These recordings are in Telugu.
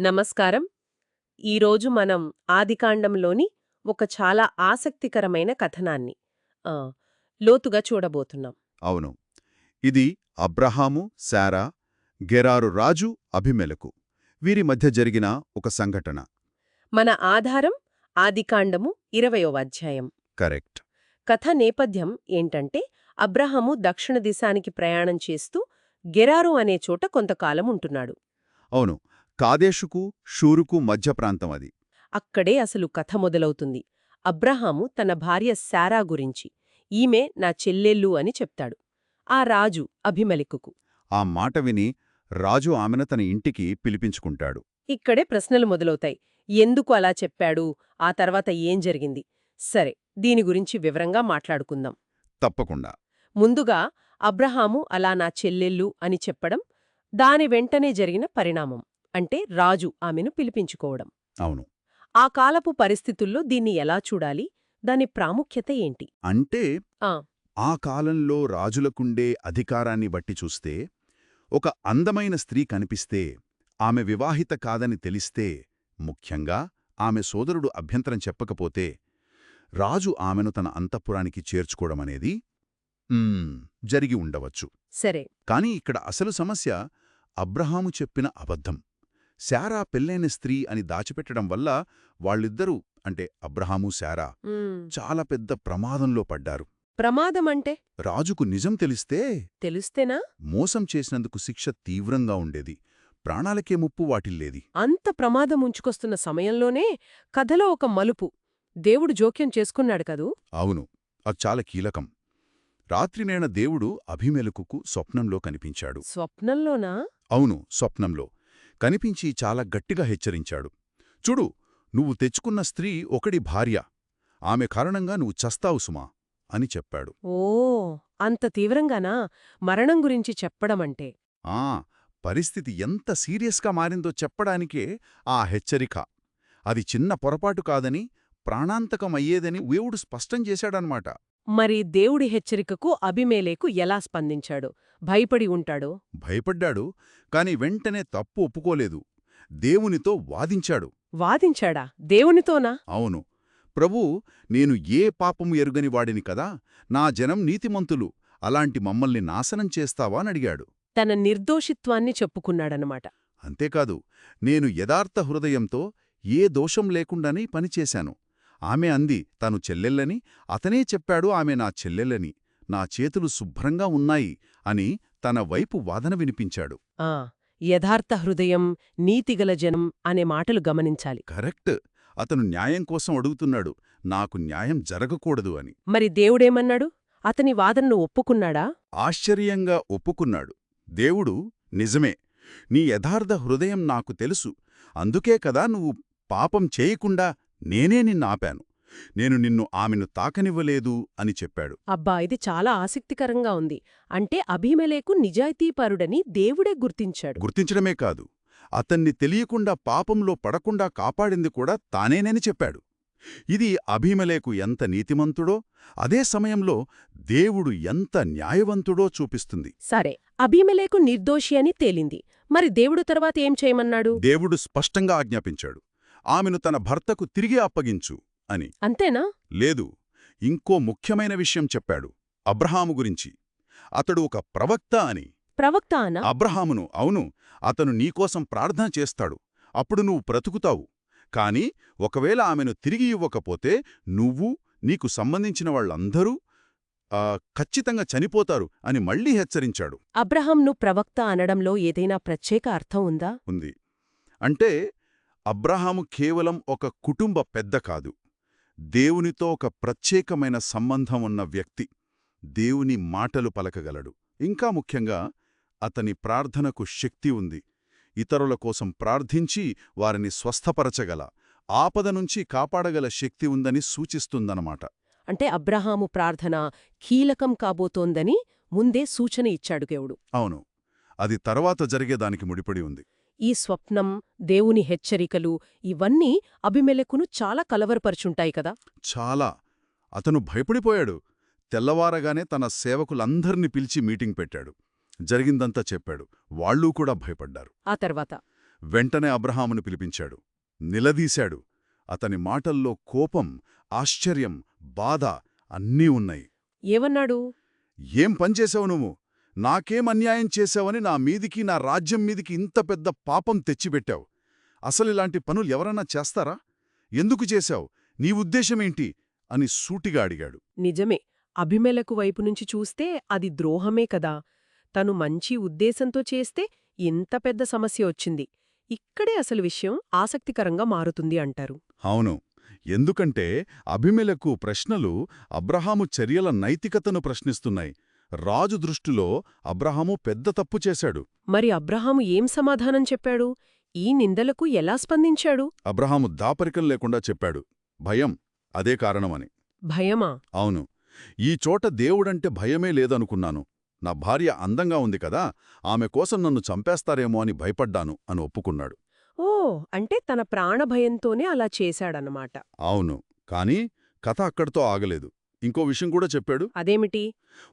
నమస్కారం. ఈరోజు మనం ఆదికాండంలోని ఒక చాలా ఆసక్తికరమైన కథనాన్ని లోతుగా చూడబోతున్నాం. అవును. ఇది అబ్రహాము శారా గెరారు రాజు అభిమెలకు. వీరి మధ్య జరిగిన ఒక సంఘటన. మన ఆధారం ఆదికాండము ఇరవయో అధ్యాయం. కరెక్ట్. కథ నేపథ్యం ఏంటంటే అబ్రహాము దక్షిణ దిశానికి ప్రయాణం చేస్తూ గెరారు అనే చోట కొంతకాలం ఉంటున్నాడు. అవును. కాదేశుకు షూరుకు మధ్య ప్రాంతం అది. అక్కడే అసలు కథ మొదలవుతుంది. అబ్రహాము తన భార్య శారా గురించి ఈమె నా చెల్లెళ్ళు అని చెప్తాడు. ఆ రాజు అభిమలికుకు. ఆ మాట విని రాజు ఆమెను తన ఇంటికి పిలిపించుకుంటాడు. ఇక్కడే ప్రశ్నలు మొదలవుతాయి. ఎందుకు అలా చెప్పాడు? ఆ తర్వాత ఏం జరిగింది? సరే దీని గురించి వివరంగా మాట్లాడుకుందాం. తప్పకుండా. ముందుగా అబ్రహాము అలా నా చెల్లెళ్ళు అని చెప్పడం దాని వెంటనే జరిగిన పరిణామం. అంటే రాజు ఆమెను పిలిపించుకోవడం. అవును. ఆ కాలపు పరిస్థితుల్లో దీన్ని ఎలా చూడాలి? దాని ప్రాముఖ్యత ఏంటి? అంటే ఆ. కాలంలో రాజులకుండే అధికారాన్ని బట్టి చూస్తే ఒక అందమైన స్త్రీ కనిపిస్తే ఆమె వివాహిత కాదని తెలిస్తే ముఖ్యంగా ఆమె సోదరుడు అభ్యంతరం చెప్పకపోతే రాజు ఆమెను తన అంతఃపురానికి చేర్చుకోవడమనేది జరిగి ఉండవచ్చు. సరే. కాని ఇక్కడ అసలు సమస్య అబ్రహాము చెప్పిన అబద్ధం. శారా పెళ్ళైన స్త్రీ అని దాచిపెట్టడం వల్ల వాళ్ళిద్దరూ అంటే అబ్రహాము శారా. చాలా పెద్ద ప్రమాదంలో పడ్డారు. ప్రమాదమంటే? రాజుకు నిజం తెలిస్తే తెలుస్తేనా? మోసం చేసినందుకు శిక్ష తీవ్రంగా ఉండేది. ప్రాణాలకే ముప్పు వాటిల్లేది. అంత ప్రమాదం ఉంచుకొస్తున్న సమయంలోనే కథలో ఒక మలుపు. దేవుడు జోక్యం చేసుకున్నాడు కదూ? అవును. అది చాలా కీలకం. రాత్రినేణ దేవుడు అభిమెలకుకు స్వప్నంలో కనిపించాడు. స్వప్నంలోనా? అవును స్వప్నంలో. కనిపించి చాలా గట్టిగా హెచ్చరించాడు. చూడు నువ్వు తెచ్చుకున్న స్త్రీ ఒకడి భార్య. ఆమె కారణంగా నువ్వు చస్తావు సుమా అని చెప్పాడు. ఓ అంత తీవ్రంగానా? మరణం గురించి చెప్పడమంటే. ఆ పరిస్థితి ఎంత సీరియస్గా మారిందో చెప్పడానికే ఆ హెచ్చరిక. అది చిన్న పొరపాటు కాదని ప్రాణాంతకమయ్యేదని దేవుడు స్పష్టం చేశాడనమాట మరి దేవుడి హెచ్చరికకు అభిమేలేకు ఎలా స్పందించాడు? భయపడి ఉంటాడో? భయపడ్డాడు కాని వెంటనే తప్పు ఒప్పుకోలేదు. దేవునితో వాదించాడు. వాదించాడా? దేవునితోనా? అవును. ప్రభూ నేను ఏ పాపము ఎరుగని వాడిని కదా? నా జనం నీతిమంతులు. అలాంటి మమ్మల్ని నాశనం చేస్తావా అనడిగాడు తన నిర్దోషిత్వాన్ని చెప్పుకున్నాడనమాట అంతేకాదు నేను యథార్థ హృదయంతో ఏ దోషం లేకుండానే పనిచేశాను ఆమె అంది తను చెల్లెల్లని అతనే చెప్పాడు ఆమె నా చెల్లెల్లని నా చేతులు శుభ్రంగా ఉన్నాయి అని తన వైపు వాదన వినిపించాడు. ఆ యథార్థ హృదయం నీతిగల జనం అనే మాటలు గమనించాలి. కరెక్ట్. అతను న్యాయం కోసం అడుగుతున్నాడు. నాకు న్యాయం జరగకూడదు అని. మరి దేవుడేమన్నాడు? అతని వాదనను ఒప్పుకున్నాడా? ఆశ్చర్యంగా ఒప్పుకున్నాడు. దేవుడు నిజమే. నీ యథార్థ హృదయం నాకు తెలుసు. అందుకే కదా నువ్వు పాపం చేయకుండా నేనే నిన్నాపాను. నేను నిన్ను ఆమెను తాకనివ్వలేదు అని చెప్పాడు. అబ్బా ఇది చాలా ఆసక్తికరంగా ఉంది. అంటే అభిమలేకు నిజాయితీపరుడని దేవుడే గుర్తించాడు. గుర్తించడమే కాదు అతన్ని తెలియకుండా పాపంలో పడకుండా కాపాడింది కూడా తానేనని చెప్పాడు. ఇది అభిమలేకు ఎంత నీతిమంతుడో అదే సమయంలో దేవుడు ఎంత న్యాయవంతుడో చూపిస్తుంది. సరే అభిమలేకు నిర్దోషి అని తేలింది. మరి దేవుడు తర్వాత ఏం చేయమన్నాడు? దేవుడు స్పష్టంగా ఆజ్ఞాపించాడు. ఆమెను తన భర్తకు తిరిగి అప్పగించు అని. అంతేనా? లేదు ఇంకో ముఖ్యమైన విషయం చెప్పాడు అబ్రహాము గురించి. అతడు ఒక ప్రవక్త అని. ప్రవక్త అనా? అబ్రహామును అవును అతను నీకోసం ప్రార్థన చేస్తాడు అప్పుడు నువ్వు బ్రతుకుతావు. కాని ఒకవేళ ఆమెను తిరిగి ఇవ్వకపోతే నువ్వు నీకు సంబంధించిన వాళ్ళందరూ ఖచ్చితంగా చనిపోతారు అని మళ్ళీ హెచ్చరించాడు. అబ్రహాంను ప్రవక్త అనడంలో ఏదైనా ప్రత్యేక అర్థం ఉందా? ఉంది. అంటే అబ్రహాము కేవలం ఒక కుటుంబ పెద్ద కాదు. దేవునితో ఒక ప్రత్యేకమైన సంబంధం ఉన్న వ్యక్తి. దేవుని మాటలు పలకగలడు. ఇంకా ముఖ్యంగా అతని ప్రార్థనకు శక్తి ఉంది. ఇతరుల కోసం ప్రార్థించి వారిని స్వస్థపరచగల ఆపద నుంచి కాపాడగల శక్తి ఉందని సూచిస్తుందన్నమాట. అంటే అబ్రహాము ప్రార్థన కీలకం కాబోతోందని ముందే సూచన ఇచ్చాడు దేవుడు. అవును. అది తర్వాత జరిగేదానికి ముడిపడి ఉంది. ఈ స్వప్నం దేవుని హెచ్చరికలు ఇవన్నీ అభిమెలకును చాలా కలవరపరుచుంటాయి కదా? చాలా. అతను భయపడిపోయాడు. తెల్లవారగానే తన సేవకులందర్నీ పిలిచి మీటింగ్ పెట్టాడు. జరిగిందంతా చెప్పాడు. వాళ్ళూ కూడా భయపడ్డారు. ఆ తర్వాత? వెంటనే అబ్రహామును పిలిపించాడు. నిలదీశాడు. అతని మాటల్లో కోపం ఆశ్చర్యం బాధ అన్నీ ఉన్నాయి. ఏమన్నాడు? ఏం పనిచేశావు నువ్వు? నాకేం అన్యాయం చేశావని నా మీదికి నా రాజ్యం మీదికి ఇంత పెద్ద పాపం తెచ్చిపెట్టావు. అసలిలాంటి పనులు ఎవరన్నా చేస్తారా? ఎందుకు చేశావు? నీ ఉద్దేశమేంటి అని సూటిగా అడిగాడు. నిజమే. అభిమెలకు వైపు నుంచి చూస్తే అది ద్రోహమే కదా. తను మంచి ఉద్దేశంతో చేస్తే ఇంత పెద్ద సమస్య వచ్చింది. ఇక్కడే అసలు విషయం ఆసక్తికరంగా మారుతుంది అంటారు. అవును. ఎందుకంటే అభిమెలకు ప్రశ్నలు అబ్రహాము చర్యల నైతికతను ప్రశ్నిస్తున్నాయి. రాజు దృష్టిలో అబ్రహాము పెద్ద తప్పు చేశాడు. మరి అబ్రహాము ఏం సమాధానం చెప్పాడు? ఈ నిందలకు ఎలా స్పందించాడు? అబ్రహాము దాపరికం లేకుండా చెప్పాడు. భయం అదే కారణమని. భయమా? అవును. ఈ చోట దేవుడంటే భయమే లేదనుకున్నాను. నా భార్య అందంగా ఉంది కదా ఆమె కోసం నన్ను చంపేస్తారేమో అని భయపడ్డాను అని ఒప్పుకున్నాడు. ఓ అంటే తన ప్రాణభయంతోనే అలా చేశాడన్నమాట. అవును కాని కథ అక్కడితో ఆగలేదు. ఇంకో విషయం కూడా చెప్పాడు. అదేమిటి?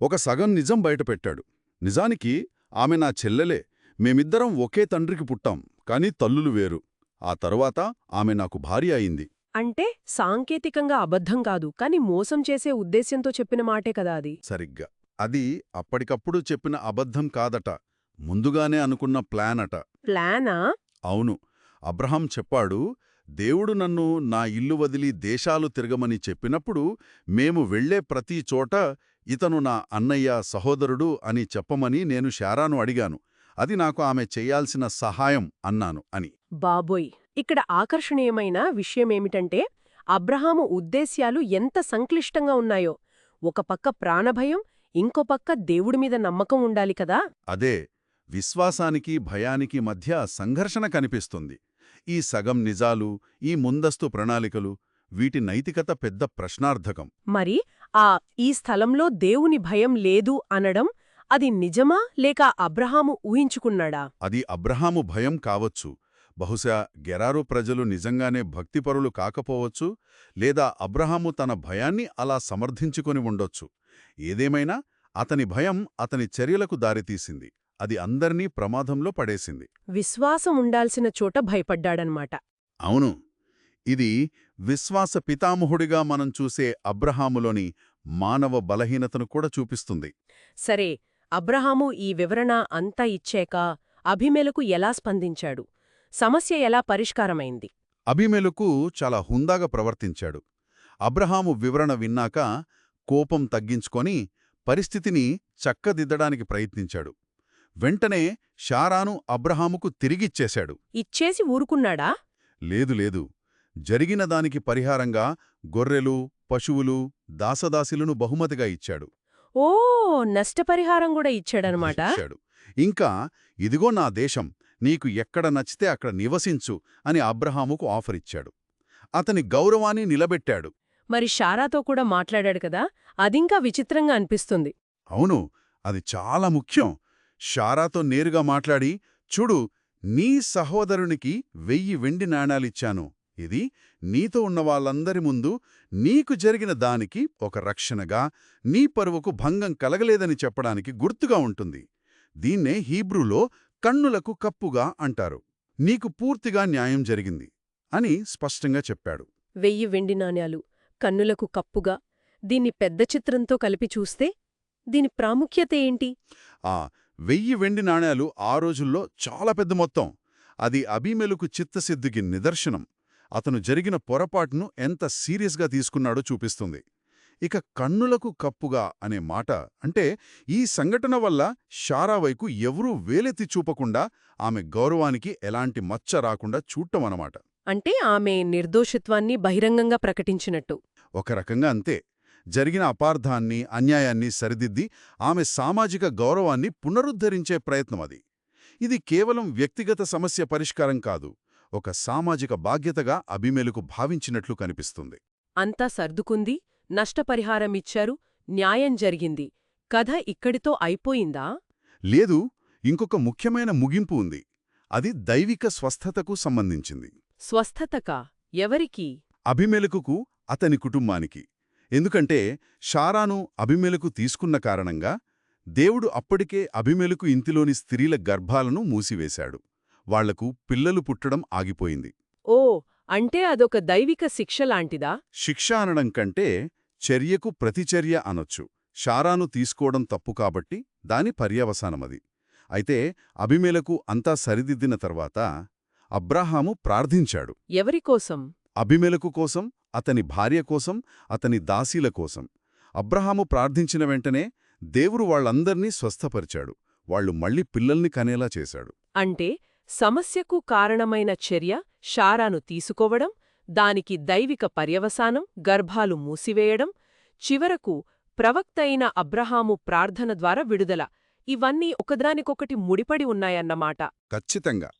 ఒక సగం నిజం బయటపెట్టాడు నిజానికి ఆమె నా చెల్లెలే. మేమిద్దరం ఒకే తండ్రికి పుట్టాం కాని తల్లులు వేరు. ఆ తరువాత ఆమె నాకు భార్య అయింది. అంటే సాంకేతికంగా అబద్ధం కాదు కాని మోసం చేసే ఉద్దేశ్యంతో చెప్పిన మాటే కదా అది. సరిగ్గా. అది అప్పటికప్పుడు చెప్పిన అబద్ధం కాదట. ముందుగానే అనుకున్న ప్లాన్ అట. ప్లానా? అవును. అబ్రహాం చెప్పాడు దేవుడు నన్ను నా ఇల్లు వదిలి దేశాలు తిరగమని చెప్పినప్పుడు మేము వెళ్ళే ప్రతి చోట ఇతను నా అన్నయ్య సహోదరుడు అని చెప్పమని నేను శారాను అడిగాను. అది నాకు ఆమె చెయ్యాల్సిన సహాయం అన్నాను అని. బాబోయ్! ఇక్కడ ఆకర్షణీయమైన విషయమేమిటంటే అబ్రహాము ఉద్దేశ్యాలు ఎంత సంక్లిష్టంగా ఉన్నాయో. ఒక పక్క ప్రాణభయం ఇంకో పక్క దేవుడిమీద నమ్మకం ఉండాలి కదా? అదే విశ్వాసానికి భయానికి మధ్య సంఘర్షణ కనిపిస్తుంది. ఈ సగం నిజాలు ఈ ముందస్తు ప్రణాళికలు వీటి నైతికత పెద్ద ప్రశ్నార్థకం. మరి ఆ ఈ స్థలంలో దేవుని భయం లేదు అనడం అది నిజమా లేక అబ్రహాము ఊహించుకున్నాడా? అది అబ్రహాము భయం కావచ్చు. బహుశా గెరారు ప్రజలు నిజంగానే భక్తిపరులు కాకపోవచ్చు లేదా అబ్రహాము తన భయాన్ని అలా సమర్థించుకొని ఉండొచ్చు. ఏదేమైనా అతని భయం అతని చర్యలకు దారితీసింది. అది అందర్నీ ప్రమాదంలో పడేసింది. విశ్వాసం ఉండాల్సిన చోట భయపడ్డాడనమాట. అవును. ఇది విశ్వాస పితామహుడిగా మనం చూసే అబ్రహాములోని మానవ బలహీనతను కూడా చూపిస్తుంది. సరే అబ్రహాము ఈ వివరణ అంతా ఇచ్చాక అభిమెలకు ఎలా స్పందించాడు? సమస్య ఎలా పరిష్కారమైంది? అభిమెలకు చాలా హుందాగా ప్రవర్తించాడు. అబ్రహాము వివరణ విన్నాక కోపం తగ్గించుకొని పరిస్థితిని చక్కదిద్దడానికి ప్రయత్నించాడు. వెంటనే షారాను అబ్రహాముకు తిరిగిచ్చేశాడు. ఇచ్చేసి ఊరుకున్నాడా? లేదు లేదు. జరిగిన దానికి పరిహారంగా గొర్రెలు పశువులు దాసదాసిలను బహుమతిగా ఇచ్చాడు. ఓ నష్టపరిహారం కూడా ఇచ్చాడనమాట. ఇచ్చాడు. ఇంకా ఇదిగో నా దేశం నీకు ఎక్కడ నచ్చితే అక్కడ నివసించు అని అబ్రహాముకు ఆఫర్ ఇచ్చాడు అతని గౌరవాన్ని నిలబెట్టాడు. మరి షారాతో కూడా మాట్లాడాడు కదా అదింకా విచిత్రంగా అనిపిస్తుంది. అవును అది చాలా ముఖ్యం. షారాతో నేరుగా మాట్లాడి చూడు నీ సహోదరునికి వెయ్యి వెండి నాణాలిచ్చాను ఇది నీతో ఉన్న వాళ్ళందరి ముందు నీకు జరిగిన దానికి ఒక రక్షణగా నీ పరువుకు భంగం కలగలేదని చెప్పడానికి గుర్తుగా ఉంటుంది. దీన్నే హీబ్రూలో కన్నులకు కప్పుగా అంటారు. నీకు పూర్తిగా న్యాయం జరిగింది అని స్పష్టంగా చెప్పాడు. వెయ్యి వెండి నాణ్యాలు కన్నులకు కప్పుగా దీన్ని పెద్ద చిత్రంతో కలిపి చూస్తే దీని ప్రాముఖ్యత ఏంటి? ఆ వెయ్యి వెండి నాణేలు ఆ రోజుల్లో చాలా పెద్ద మొత్తం. అది అభిమెలుకు చిత్తశుద్ధికి నిదర్శనం. అతను జరిగిన పొరపాటును ఎంత సీరియస్గా తీసుకున్నాడో చూపిస్తుంది. ఇక కన్నులకు కప్పుగా అనే మాట అంటే ఈ సంఘటన వల్ల షారావైకు ఎవరూ వేలెత్తి చూపకుండా ఆమె గౌరవానికి ఎలాంటి మచ్చ రాకుండా చూడటమన్నమాట అంటే ఆమె నిర్దోషిత్వాన్ని బహిరంగంగా ప్రకటించినట్టు. ఒక రకంగా అంతే. జరిగిన అపార్థాన్ని అన్యాయాన్ని సరిదిద్ది ఆమె సామాజిక గౌరవాన్ని పునరుద్ధరించే ప్రయత్నం అది. ఇది కేవలం వ్యక్తిగత సమస్య పరిష్కారం కాదు ఒక సామాజిక బాధ్యతగా అభిమేలుకు భావించినట్లు కనిపిస్తుంది. అంతా సర్దుకుంది నష్టపరిహారమిచ్చారు న్యాయం జరిగింది. కథ ఇక్కడితో అయిపోయిందా? లేదు ఇంకొక ముఖ్యమైన ముగింపు ఉంది. అది దైవిక స్వస్థతకు సంబంధించింది. స్వస్థతకా? ఎవరికి? అభిమెలకుకు అతని కుటుంబానికి. ఎందుకంటే షారాను అభిమెలకు తీసుకున్న కారణంగా దేవుడు అప్పటికే అభిమెలకు ఇంటిలోని స్త్రీల గర్భాలను మూసివేశాడు. వాళ్ళకు పిల్లలు పుట్టడం ఆగిపోయింది. ఓ అంటే అదొక దైవిక శిక్ష లాంటిదా? శిక్ష అనడం కంటే చర్యకు ప్రతిచర్య అనొచ్చు. షారాను తీసుకోవడం తప్పు కాబట్టి దాని పర్యవసానమది. అయితే అభిమేలకు అంతా సరిదిద్దిన తర్వాత అబ్రాహాము ప్రార్థించాడు. ఎవరికోసం అభిమెలకు కోసం అతని భార్య కోసం అతని దాసీల కోసం. అబ్రహాము ప్రార్థించిన వెంటనే దేవుడు వాళ్ళందర్నీ స్వస్థపరిచాడు. వాళ్ళు మళ్ళీ పిల్లల్ని కనేలా చేశాడు. అంటే సమస్యకు కారణమైన చర్య షారాను తీసుకోవడం దానికి దైవిక పర్యవసానం గర్భాలు మూసివేయడం చివరకు ప్రవక్త అయిన అబ్రహాము ప్రార్థన ద్వారా విడుదల. ఇవన్నీ ఒకదానికొకటి ముడిపడి ఉన్నాయన్నమాట. ఖచ్చితంగా.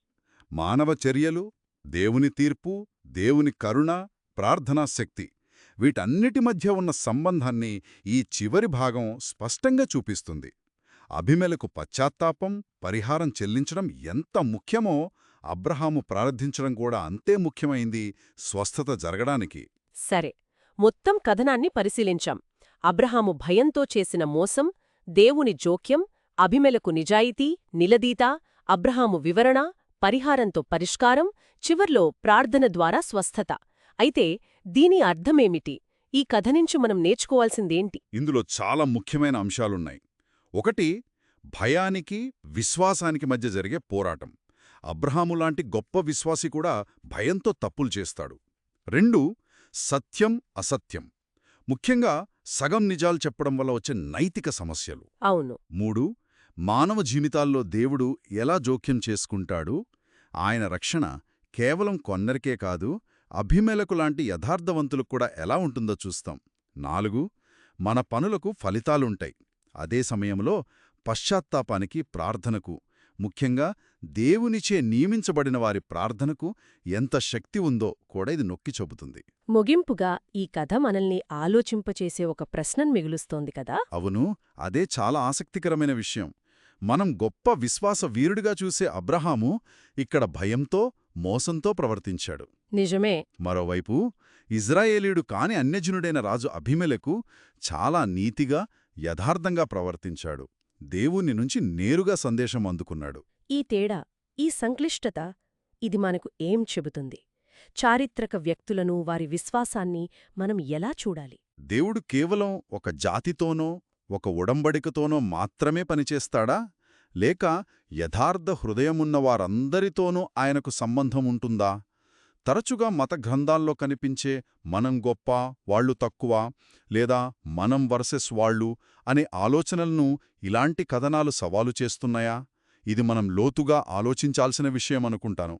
మానవ చర్యలు దేవుని తీర్పు దేవుని కరుణ ప్రార్థనా శక్తి. వీటన్నిటి మధ్య ఉన్న సంబంధాన్ని ఈ చివరి భాగం స్పష్టంగా చూపిస్తుంది. అభిమెలకు పశ్చాత్తాపం పరిహారం చెల్లించడం ఎంత ముఖ్యమో అబ్రహాము ప్రార్థించడం కూడా అంతే ముఖ్యమైంది స్వస్థత జరగడానికి. సరే మొత్తం కథనాన్ని పరిశీలించాం. అబ్రహాము భయంతో చేసిన మోసం దేవుని జోక్యం అభిమెలకు నిజాయితీ నిలదీత అబ్రహాము వివరణ పరిహారంతో పరిష్కారం చివర్లో ప్రార్థన ద్వారా స్వస్థత. అయితే దీని అర్థమేమిటి? ఈ కథ నుంచి మనం నేర్చుకోవాల్సిందేంటి? ఇందులో చాలా ముఖ్యమైన అంశాలున్నాయి. ఒకటి భయానికి విశ్వాసానికి మధ్య జరిగే పోరాటం. అబ్రహాము లాంటి గొప్ప విశ్వాసి కూడా భయంతో తప్పులు చేస్తాడు. రెండు సత్యం అసత్యం. ముఖ్యంగా సగం నిజాలు చెప్పడం వల్ల వచ్చే నైతిక సమస్యలు. అవును. మూడు మానవ జీవితాల్లో దేవుడు ఎలా జోక్యం చేసుకుంటాడు? ఆయన రక్షణ కేవలం కొన్నరికే కాదు అభిమేలకు లాంటి యథార్థవంతులకు కూడా ఎలా ఉంటుందో చూస్తాం. నాలుగు మన పనులకు ఫలితాలుంటాయి. అదే సమయంలో పశ్చాత్తాపానికి ప్రార్థనకు ముఖ్యంగా దేవునిచే నియమించబడిన వారి ప్రార్థనకు ఎంత శక్తి ఉందో కూడా ఇది నొక్కి చెబుతుంది ముగింపుగా ఈ కథ మనల్ని ఆలోచింపచేసే ఒక ప్రశ్నను మిగులుస్తోంది కదా? అవును అదే చాలా ఆసక్తికరమైన విషయం. మనం గొప్ప విశ్వాస వీరుడిగా చూసే అబ్రహాము ఇక్కడ భయంతో మోసంతో ప్రవర్తించాడు. నిజమే. మరోవైపు ఇజ్రాయేలీయుడు కాని అన్యజనుడైన రాజు అభిమెలకు చాలా నీతిగా యథార్థంగా ప్రవర్తించాడు. దేవుని నుంచి నేరుగా సందేశం అందుకున్నాడు. ఈ తేడా ఈ సంక్లిష్టత ఇది మనకు ఏం చెబుతుంది? చారిత్రక వ్యక్తులను వారి విశ్వాసాన్ని మనం ఎలా చూడాలి? దేవుడు కేవలం ఒక జాతితోనో ఒక ఉడంబడికతోనో మాత్రమే పనిచేస్తాడా? లేక యథార్థ హృదయమున్న వారందరితోనూ ఆయనకు సంబంధం ఉంటుందా? తరచుగా మత గ్రంథాల్లో కనిపించే మనం గొప్ప వాళ్ళు తక్కువ లేదా మనం వర్సెస్ వాళ్ళు అనే ఆలోచనలను ఇలాంటి కథనాలు సవాలు చేస్తున్నాయా? ఇది మనం లోతుగా ఆలోచించాల్సిన విషయం అనుకుంటాను.